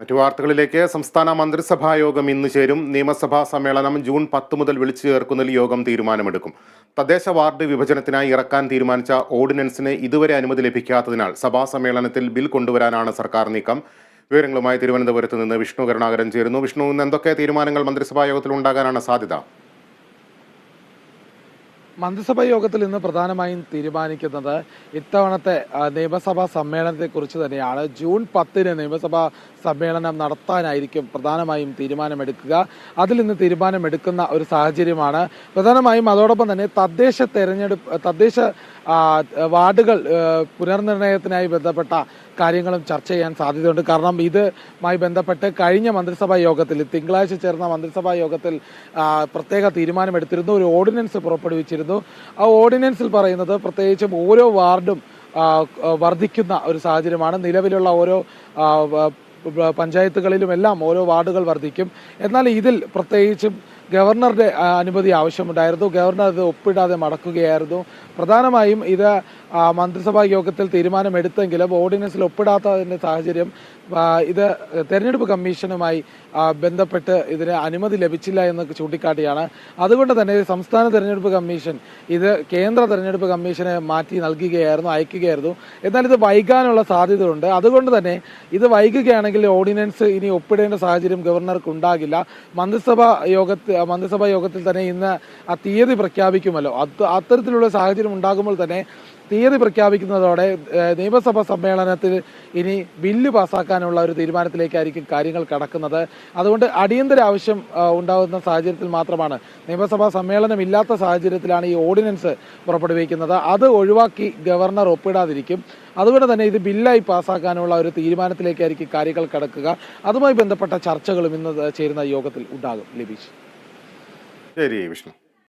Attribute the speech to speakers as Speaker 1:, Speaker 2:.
Speaker 1: മറ്റു വാർത്തകളിലേക്ക്. സംസ്ഥാന മന്ത്രിസഭാ യോഗം ഇന്ന് ചേരും. നിയമസഭാ സമ്മേളനം ജൂൺ പത്ത് മുതൽ വിളിച്ചു ചേർക്കുന്നതിൽ യോഗം തീരുമാനമെടുക്കും. തദ്ദേശ വാർഡ് വിഭജനത്തിനായി ഇറക്കാൻ തീരുമാനിച്ച ഓർഡിനൻസിന് ഇതുവരെ അനുമതി ലഭിക്കാത്തതിനാൽ സഭാ സമ്മേളനത്തിൽ ബിൽ കൊണ്ടുവരാനാണ് സർക്കാർ നീക്കം. വിവരങ്ങളുമായി തിരുവനന്തപുരത്ത് നിന്ന് വിഷ്ണു കരുണാകരൻ ചേരുന്നു. വിഷ്ണു ഇന്ന് എന്തൊക്കെ തീരുമാനങ്ങൾ മന്ത്രിസഭാ യോഗത്തിൽ ഉണ്ടാകാനാണ് സാധ്യത?
Speaker 2: മന്ത്രിസഭാ യോഗത്തിൽ ഇന്ന് പ്രധാനമായും തീരുമാനിക്കുന്നത് ഇത്തവണത്തെ നിയമസഭാ സമ്മേളനത്തെക്കുറിച്ച് തന്നെയാണ്. ജൂൺ പത്തിന് നിയമസഭാ സമ്മേളനം നടത്താനായിരിക്കും പ്രധാനമായും തീരുമാനമെടുക്കുക. അതിൽ ഇന്ന് തീരുമാനമെടുക്കുന്ന ഒരു സാഹചര്യമാണ്. പ്രധാനമായും അതോടൊപ്പം തന്നെ തദ്ദേശ തെരഞ്ഞെടുപ്പ് തദ്ദേശ വാർഡുകൾ പുനർനിർണയത്തിനായി ബന്ധപ്പെട്ട കാര്യങ്ങളും ചർച്ച ചെയ്യാൻ സാധ്യതയുണ്ട്. കാരണം ഇതുമായി ബന്ധപ്പെട്ട് കഴിഞ്ഞ മന്ത്രിസഭാ യോഗത്തിൽ തിങ്കളാഴ്ച ചേർന്ന മന്ത്രിസഭാ യോഗത്തിൽ പ്രത്യേക തീരുമാനമെടുത്തിരുന്നു. ഒരു ഓർഡിനൻസ് പുറപ്പെടുവിച്ചിരുന്നു. ആ ഓർഡിനൻസിൽ പറയുന്നത് പ്രത്യേകിച്ചും ഓരോ വാർഡും വർദ്ധിക്കുന്ന ഒരു സാഹചര്യമാണ്. നിലവിലുള്ള ഓരോ ആ, വ- വ- പഞ്ചായത്തുകളിലും എല്ലാം ഓരോ വാർഡുകൾ വർദ്ധിക്കും. എന്നാൽ ഇതിൽ പ്രത്യേകിച്ചും ഗവർണറുടെ അനുമതി ആവശ്യമുണ്ടായിരുന്നു. ഗവർണർ ഇത് ഒപ്പിടാതെ മടക്കുകയായിരുന്നു. പ്രധാനമായും ഇത് മന്ത്രിസഭാ യോഗത്തിൽ തീരുമാനമെടുത്തെങ്കിലും ഓർഡിനൻസിൽ ഒപ്പിടാത്തതിന്റെ സാഹചര്യം ഇത് തെരഞ്ഞെടുപ്പ് കമ്മീഷനുമായി ബന്ധപ്പെട്ട് ഇതിന് അനുമതി ലഭിച്ചില്ല എന്ന് ചൂണ്ടിക്കാട്ടിയാണ്. അതുകൊണ്ട് തന്നെ സംസ്ഥാന തെരഞ്ഞെടുപ്പ് കമ്മീഷൻ ഇത് കേന്ദ്ര തെരഞ്ഞെടുപ്പ് കമ്മീഷനെ മാറ്റി നൽകുകയായിരുന്നു അയക്കുകയായിരുന്നു. എന്നാൽ ഇത് വൈകാനുള്ള സാധ്യതയുണ്ട്. അതുകൊണ്ട് തന്നെ ഇത് വൈകുകയാണെങ്കിൽ ഓർഡിനൻസ് ഇനി ഒപ്പിടേണ്ട സാഹചര്യം ഗവർണർക്ക് ഉണ്ടാകില്ല. മന്ത്രിസഭാ യോഗത്തിൽ മന്ത്രിസഭാ യോഗത്തിൽ തന്നെ ഇന്ന് ആ തീയതി പ്രഖ്യാപിക്കുമല്ലോ. അത് അത്തരത്തിലുള്ള സാഹചര്യം ഉണ്ടാകുമ്പോൾ തന്നെ തീയതി പ്രഖ്യാപിക്കുന്നതോടെ നിയമസഭാ സമ്മേളനത്തിൽ ഇനി ബില്ല് പാസ്സാക്കാനുള്ള ഒരു തീരുമാനത്തിലേക്കായിരിക്കും കാര്യങ്ങൾ കടക്കുന്നത്. അതുകൊണ്ട് അടിയന്തര ആവശ്യം ഉണ്ടാകുന്ന സാഹചര്യത്തിൽ മാത്രമാണ്. നിയമസഭാ സമ്മേളനം ഇല്ലാത്ത സാഹചര്യത്തിലാണ് ഈ ഓർഡിനൻസ് പുറപ്പെടുവിക്കുന്നത്. അത് ഒഴിവാക്കി ഗവർണർ ഒപ്പിടാതിരിക്കും. അതുകൊണ്ട് തന്നെ ഇത് ബില്ലായി പാസ്സാക്കാനുള്ള ഒരു തീരുമാനത്തിലേക്കായിരിക്കും കാര്യങ്ങൾ കടക്കുക. അതുമായി ബന്ധപ്പെട്ട ചർച്ചകളും ഇന്ന് ചേരുന്ന യോഗത്തിൽ ഉണ്ടാകും. ലിബീഷ്.
Speaker 1: ശരി വിഷ്ണു